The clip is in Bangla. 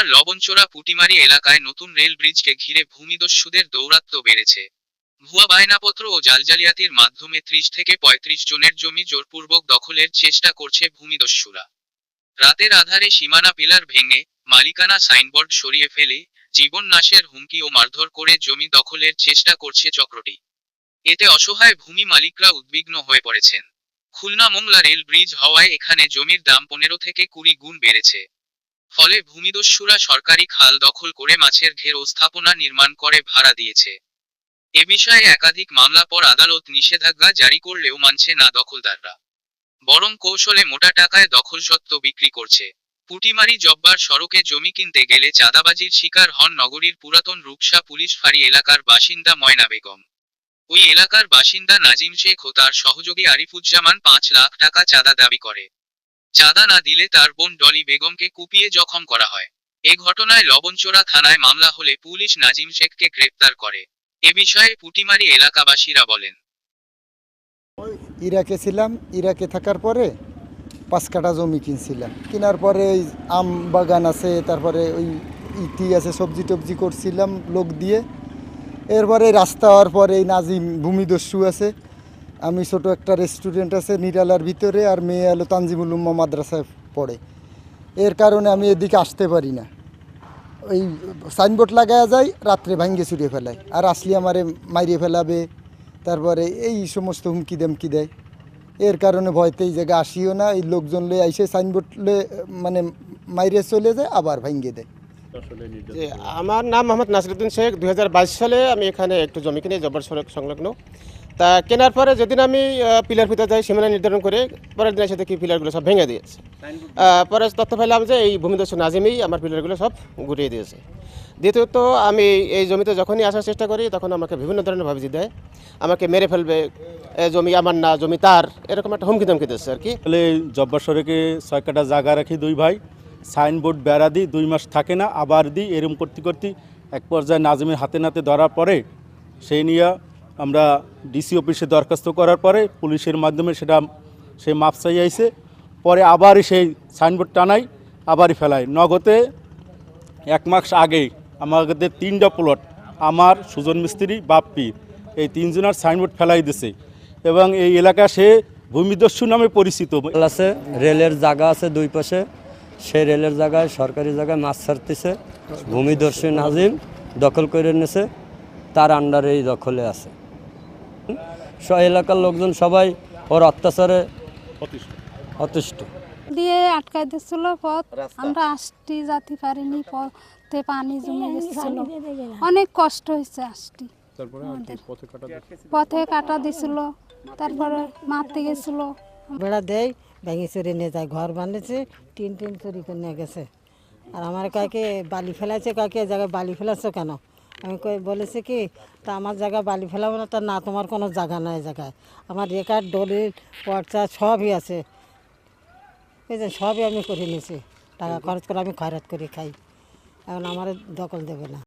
খুলনার লবণচোরা পুটিমারি এলাকায় নতুন রেল ব্রিজকে ঘিরে ভূমিদস্যুদের দৌরাত্ম্য বেড়েছে। ভুয়া বায়নাপত্র ও জালজালিয়াতির মাধ্যমে ত্রিশ থেকে পঁয়ত্রিশ জনের জমি জোরপূর্বক দখলের চেষ্টা করছে ভূমিদস্যুরা। রাতের আধারে সীমানা পিলার ভেঙে মালিকানা সাইনবোর্ড সরিয়ে ফেলে জীবন নাশের হুমকি ও মারধর করে জমি দখলের চেষ্টা করছে চক্রটি। এতে অসহায় ভূমি মালিকরা উদ্বিগ্ন হয়ে পড়েছেন। খুলনা মোংলা রেল ব্রিজ হওয়ায় এখানে জমির দাম পনেরো থেকে কুড়ি গুণ বেড়েছে। ফলে ভূমিদস্যুরা সরকারি খাল দখল করে মাছের ঘের ও স্থাপনা নির্মাণ করে ভাড়া দিয়েছে। এ বিষয়ে একাধিক মামলা পর আদালত নিষেধাজ্ঞা জারি করলেও মানছে না দখলদাররা। বরং কৌশলে মোটা টাকায় দখল দখলসত্ত্ব বিক্রি করছে। পুটিমারি জব্বার সড়কে জমি কিনতে গেলে চাঁদাবাজির শিকার হন নগরীর পুরাতন রূপসা পুলিশ ফাঁড়ি এলাকার বাসিন্দা ময়না বেগম। ওই এলাকার বাসিন্দা নাজিম শেখ ও তার সহযোগী আরিফুজ্জামান পাঁচ লাখ টাকা চাঁদা দাবি করে। চাঁদা না দিলে তার বোন ডলি বেগমকে কুপিয়ে জখম করা হয়। এ ঘটনায় লবণচোরা থানায় মামলা হলে পুলিশ নাজিম শেখকে গ্রেপ্তার করে। এ বিষয়ে পুটিমারি এলাকাবাসীরা বলেন। ইরাকে ছিলাম, ইরাকে থাকার পরে পাঁচ কাটা জমি কিনছিলাম। কেনার পরে ওই আম বাগান আছে, তারপরে ওই ইটি আছে, সবজি টবজি করছিলাম লোক দিয়ে। এরপরে রাস্তা হওয়ার পরে নাজিম ভূমিদস্যু আছে। আমি ছোট একটা রেস্টুরেন্ট আছে নিরালার ভিতরে আর মেয়ে আলো তানজিমুল উম্মা মাদ্রাসায় পড়ে। এর কারণে আমি এদিকে আসতে পারি না। ওই সাইনবোর্ড লাগায়া যায় রাত্রে ভাঙ্গে ছুড়িয়ে ফেলায়। আর আসলে আমারে মারিয়ে ফেলাবে তারপরে এই সমস্ত হুমকি দেমকি দেয়। এর কারণে ভয়তে এই জায়গায় আসিও না এই লোকজন লয়ে আইসে সাইনবোর্ড লে মানে মাইরে চলে যায় আবার ভাঙ্গে দেয়। আমার নাম মোহাম্মদ নাসিরুদ্দিন শেখ। দু হাজার বাইশ সালে আমি এখানে একটু জমি কিনে জব্বার সড়ক সংলগ্ন। তা কেনার পরে যেদিন আমি পিলার ফিতে যাই সীমানা নির্ধারণ করে পরের দিন এসে দেখি পিলারগুলো সব ভেঙে দিয়েছে। পরে তথ্য পেলাম যে এই ভূমিদস্যু নাজিমেই আমার পিলারগুলো সব গুড়িয়ে দিয়েছে। দ্বিতীয়ত, আমি এই জমিতে যখনই আসার চেষ্টা করি, তখন আমাকে বিভিন্ন ধরনের ভাবিজি দেয়। আমাকে মেরে ফেলবে জমি আমার না, জমি তার, এরকম একটা হুমকি ধমকি দিচ্ছে আর কি। তাহলে জব্বার সড়কে ছয় কাটা জায়গা রাখি দুই ভাই, সাইনবোর্ড বেড়া দিই, দুই মাস থাকে না, আবার দিই, এরম করতে করতে এক পর্যায়ে নাজিমের হাতে নাতে ধরার পরে, সেই নিয়ে আমরা ডিসি অফিসে দরখাস্ত করার পরে পুলিশের মাধ্যমে সেটা সে মাপ চাই আইছে। পরে আবারই সেই সাইনবোর্ড টানাই, আবারই ফেলায় নগদে এক মাস আগেই আমাদের তিনটা প্লট আমার, সুজন মিস্ত্রি, বাপ্পি, এই তিনজনের সাইনবোর্ড ফেলাই দিছে। এবং এই এলাকা সে ভূমিদস্যু নামে পরিচিত। আছে, রেলের জায়গা আছে দুই পাশে। সেই রেলের জায়গায়, সরকারি জায়গায় মাছ ছাড়তেছে। ভূমিদর্শী নাজিম দখল করে নিছে। তার আন্ডারেই দখলে আছে। স এলাকার লোকজন সবাই ওর অত্যাচারে অতিষ্ঠ। দিয়ে আটকাই দিচ্ছিল পথ। আমরা আসটি যাতে পারিনি পথে পানি জমে গেছিল। অনেক কষ্ট হয়েছে আমাদের। পথে কাটা দিছিল তারপরে মারতে গেছিল। বেড়া দেয় ভেঙে চুরি নিয়ে যায় ঘর বানিয়েছে টিন টিন চুরি করে নিয়ে গেছে। আর আমার কাকে বালি ফেলাইছে কাকে এ জায়গায় বালি ফেলাচ্ছ কেন? আমি কই, বলেছি কি, তা আমার জায়গায় বালি ফেলাবো না, তা না, তোমার কোনো জায়গা নাই জায়গায়। আমার রেকার দলিল পর্চা সবই আছে। বুঝলেন সবই আমি করে নিয়েছি। টাকা খরচ করে আমি খয়রাত করে খাই। এখন আমার দখল দেবে না।